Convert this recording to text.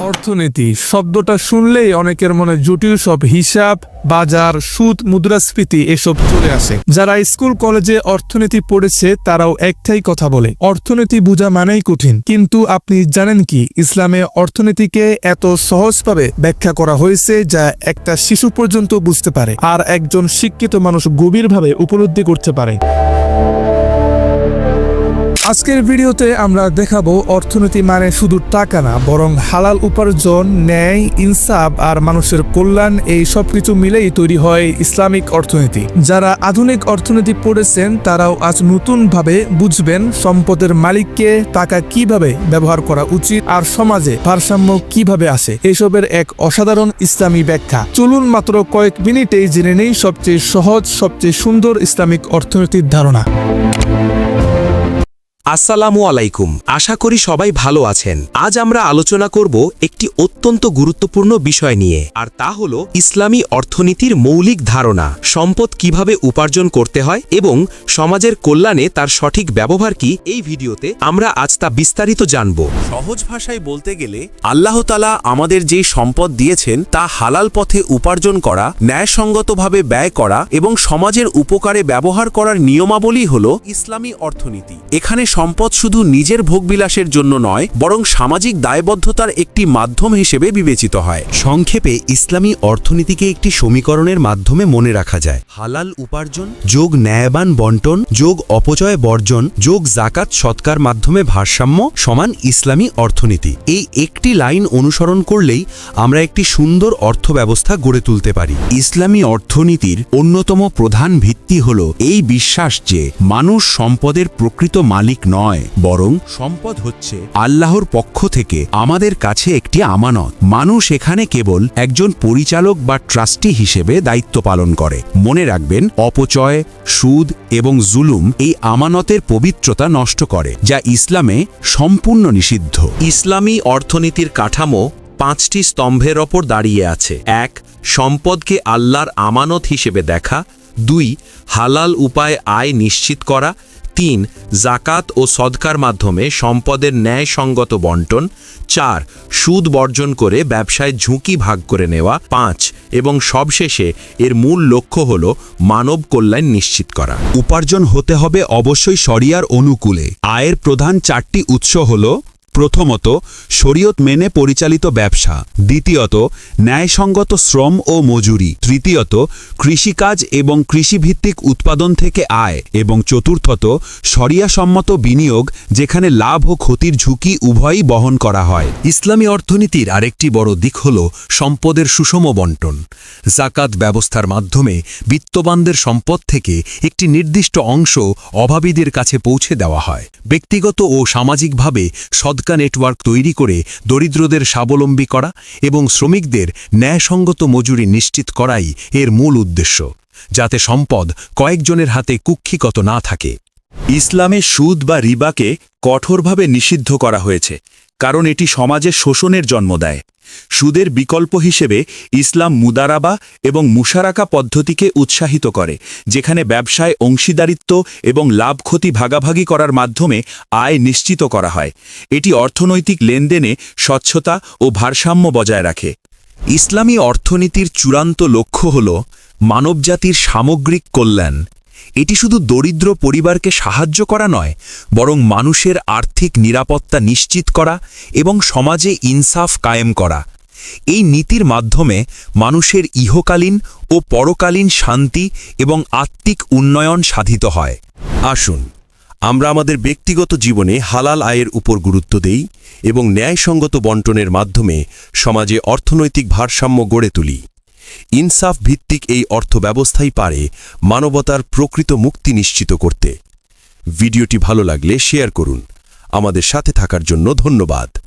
অর্থনীতি। শব্দটা শুনলেই অনেকের মনে জটিল সব হিসাব, বাজার, সুদ, মুদ্রাস্ফীতি এসব চলে আসে। যারা স্কুল, কলেজে অর্থনীতি পড়েছে, তারাও একটাই কথা বলে, অর্থনীতি বোঝা মানেই কঠিন। কিন্তু আপনি জানেন কি, ইসলামে অর্থনীতিকে এত সহজভাবে ব্যাখ্যা করা হয়েছে যা একটা শিশু পর্যন্ত বুঝতে পারে, আর একজন শিক্ষিত মানুষ গভীরভাবে উপলব্ধি করতে পারে। আজকের ভিডিওতে আমরা দেখাবো অর্থনীতি মানে শুধু টাকা না, বরং হালাল উপার্জন, ন্যায়, ইনসাফ আর মানুষের কল্যাণ এই সব কিছু মিলেই তৈরি হয় ইসলামিক অর্থনীতি। যারা আধুনিক অর্থনীতি পড়েছেন, তারাও আজ নতুনভাবে বুঝবেন সম্পদের মালিককে টাকা কীভাবে ব্যবহার করা উচিত আর সমাজে ভারসাম্য কীভাবে আসে। এসবের এক অসাধারণ ইসলামী ব্যাখ্যা। চলুন মাত্র কয়েক মিনিটেই জেনে নেই সবচেয়ে সহজ, সবচেয়ে সুন্দর ইসলামিক অর্থনীতির ধারণা। আসসালামু আলাইকুম। আশা করি সবাই ভালো আছেন। আজ আমরা আলোচনা করব একটি অত্যন্ত গুরুত্বপূর্ণ বিষয় নিয়ে, আর তা হল ইসলামী অর্থনীতির মৌলিক ধারণা, সম্পদ কীভাবে উপার্জন করতে হয় এবং সমাজের কল্যাণে তার সঠিক ব্যবহার কি। এই ভিডিওতে আমরা আজ তা বিস্তারিত জানব। সহজ ভাষায় বলতে গেলে, আল্লাহ তালা আমাদের যে সম্পদ দিয়েছেন তা হালাল পথে উপার্জন করা, ন্যায়সঙ্গতভাবে ব্যয় করা এবং সমাজের উপকারে ব্যবহার করার নিয়মাবলী হল ইসলামী অর্থনীতি। এখানে সম্পদ শুধু নিজের ভোগবিলাসের জন্য নয় বরং সামাজিক দায়বদ্ধতার একটি মাধ্যম হিসেবে বিবেচিত হয়। সংক্ষেপে ইসলামী অর্থনীতিকে একটি সমীকরণের মাধ্যমে মনে রাখা যায়। হালাল উপার্জন যোগ ন্যায়বান বন্টন যোগ অপচয় বর্জন যোগ জাকাত সৎকার মাধ্যমে ভারসাম্য সমান ইসলামী অর্থনীতি। এই একটি লাইন অনুসরণ করলেই আমরা একটি সুন্দর অর্থব্যবস্থা গড়ে তুলতে পারি। ইসলামী অর্থনীতির অন্যতম প্রধান ভিত্তি হল এই বিশ্বাস যে মানুষ সম্পদের প্রকৃত মালিক নয়, বরং সম্পদ হচ্ছে আল্লাহর পক্ষ থেকে আমাদের কাছে একটি আমানত। মানুষ এখানে কেবল একজন পরিচালক বা ট্রাস্টি হিসেবে দায়িত্ব পালন করে। মনে রাখবেন, অপচয়, সুদ এবং জুলুম এই আমানতের পবিত্রতা নষ্ট করে, যা ইসলামে সম্পূর্ণ নিষিদ্ধ। ইসলামী অর্থনীতির কাঠামো পাঁচটি স্তম্ভের ওপর দাঁড়িয়ে আছে। এক, সম্পদকে আল্লাহর আমানত হিসেবে দেখা। দুই, হালাল উপায় আয় নিশ্চিত করা। তিন জাকাত ও সদকার মাধ্যমে সম্পদের ন্যায়সঙ্গত বন্টন। চার, সুদ বর্জন করে ব্যবসায় ঝুঁকি ভাগ করে নেওয়া। পাঁচ, এবং সবশেষে এর মূল লক্ষ্য হল মানব কল্যাণ নিশ্চিত করা। উপার্জন হতে হবে অবশ্যই সরিয়ার অনুকূলে। আয়ের প্রধান চারটি উৎস হল প্রথমত, শরীয়ত মেনে পরিচালিত ব্যবসা। দ্বিতীয়ত, ন্যায়সঙ্গত শ্রম ও মজুরি। তৃতীয়ত, কৃষিকাজ এবং কৃষিভিত্তিক উৎপাদন থেকে আয়। এবং চতুর্থত, শরিয়াসম্মত বিনিয়োগ, যেখানে লাভ ও ক্ষতির ঝুঁকি উভয়ই বহন করা হয়। ইসলামী অর্থনীতির আরেকটি বড় দিক হল সম্পদের সুষম বন্টন। জাকাত ব্যবস্থার মাধ্যমে বিত্তবানদের সম্পদ থেকে একটি নির্দিষ্ট অংশ অভাবীদের কাছে পৌঁছে দেওয়া হয়। ব্যক্তিগত ও সামাজিকভাবে সদকা নেটওয়ার্ক তৈরি করে দরিদ্রদের স্বাবলম্বী করা এবং শ্রমিকদের ন্যায়সঙ্গত মজুরি নিশ্চিত করাই এর মূল উদ্দেশ্য, যাতে সম্পদ কয়েকজনের হাতে কুক্ষিগত না থাকে। ইসলামে সুদ বা রিবাকে কঠোরভাবে নিষিদ্ধ করা হয়েছে, কারণ এটি সমাজে শোষণের জন্ম দেয়। সুদের বিকল্প হিসেবে ইসলাম মুদারাবা এবং মুশারাকা পদ্ধতিকে উৎসাহিত করে, যেখানে ব্যবসায় অংশীদারিত্ব এবং লাভ ক্ষতি ভাগাভাগি করার মাধ্যমে আয় নিশ্চিত করা হয়। এটি অর্থনৈতিক লেনদেনে স্বচ্ছতা ও ভারসাম্য বজায় রাখে। ইসলামী অর্থনীতির চূড়ান্ত লক্ষ্য হল মানবজাতির সামগ্রিক কল্যাণ। এটি শুধু দরিদ্র পরিবারকে সাহায্য করা নয়, বরং মানুষের আর্থিক নিরাপত্তা নিশ্চিত করা এবং সমাজে ইনসাফ কায়েম করা। এই নীতির মাধ্যমে মানুষের ইহকালীন ও পরকালীন শান্তি এবং আত্মিক উন্নয়ন সাধিত হয়। আসুন, আমরা আমাদের ব্যক্তিগত জীবনে হালাল আয়ের উপর গুরুত্ব দেই এবং ন্যায়সঙ্গত বন্টনের মাধ্যমে সমাজে অর্থনৈতিক ভারসাম্য গড়ে তুলি। ইনসাফ ভিত্তিক এই অর্থব্যবস্থাই পারে মানবতার প্রকৃত মুক্তি নিশ্চিত করতে। ভিডিওটি ভালো লাগলে শেয়ার করুন। আমাদের সাথে থাকার জন্য ধন্যবাদ।